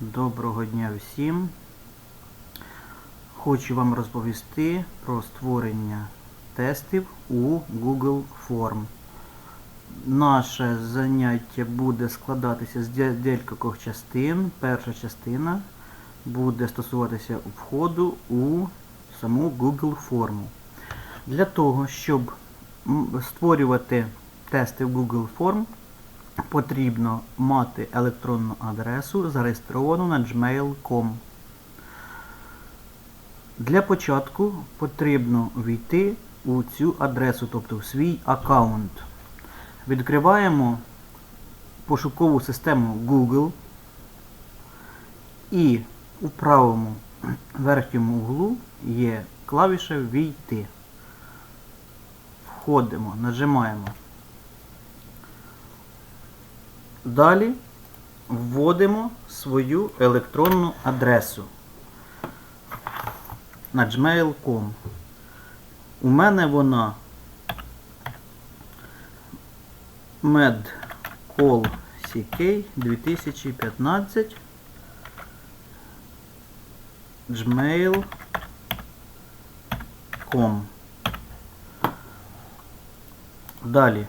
Доброго дня всім. Хочу вам розповісти про створення тестів у Google Form. Наше заняття буде складатися з декількох частин. Перша частина буде стосуватися входу у саму Google форму. Для того, щоб створювати тести в Google Form, потрібно мати електронну адресу, зареєстровану на gmail.com. Для початку потрібно війти у цю адресу, тобто в свій аккаунт. Відкриваємо пошукову систему Google і у правому верхньому углу є клавіша Війти. Входимо, нажимаємо. Далі вводимо свою електронну адресу на gmail.com. У мене вона medcallck 2015 gmail.com. Далі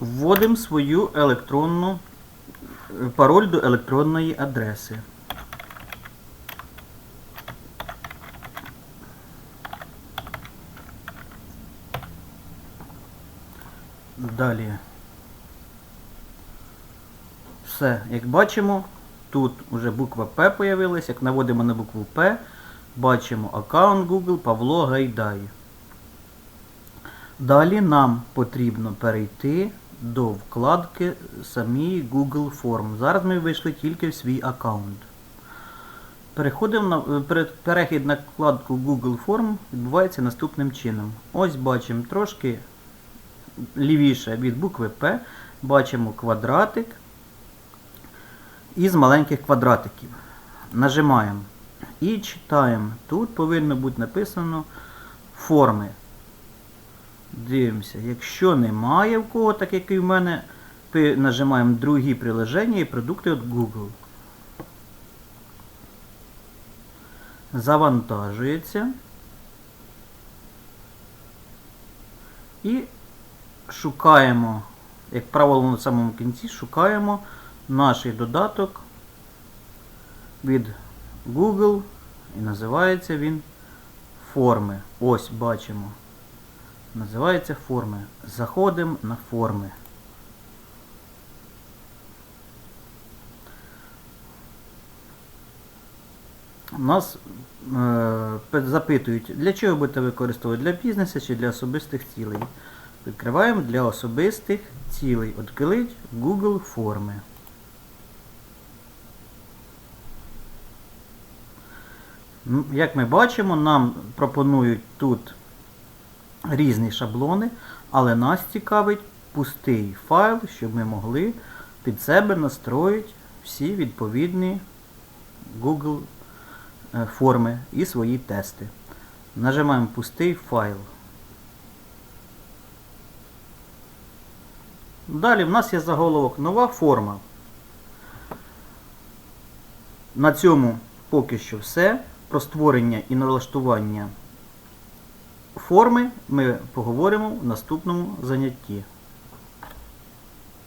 вводимо свою електронну пароль до електронної адреси. Далі. Все, як бачимо, тут вже буква П появилась. Як наводимо на букву П, бачимо аккаунт Google Павло Гайдай. Далі нам потрібно перейти до вкладки самій Google Form. Зараз ми вийшли тільки в свій аккаунт. Переходимо на е, перехід на вкладку Google Form відбувається наступним чином. Ось бачимо трошки лівіше від букви П, бачимо квадратик із маленьких квадратиків. Нажимаємо і читаємо. Тут повинно бути написано форми. Дивимося, якщо немає в кого, так як і в мене, пи- нажимаємо другі приложення і продукти від Google. Завантажується. І шукаємо, як правило, на самому кінці шукаємо наш додаток від Google і називається він форми. Ось бачимо. Називається форми. Заходимо на форми. Нас е, запитують, для чого будете використовувати для бізнесу чи для особистих цілей. Відкриваємо для особистих цілей. Відкрить Google форми. Як ми бачимо, нам пропонують тут різні шаблони, але нас цікавить пустий файл, щоб ми могли під себе настроїти всі відповідні Google е, форми і свої тести. Нажимаємо пустий файл. Далі в нас є заголовок Нова форма. На цьому поки що все. Про створення і налаштування форми ми поговоримо в наступному занятті.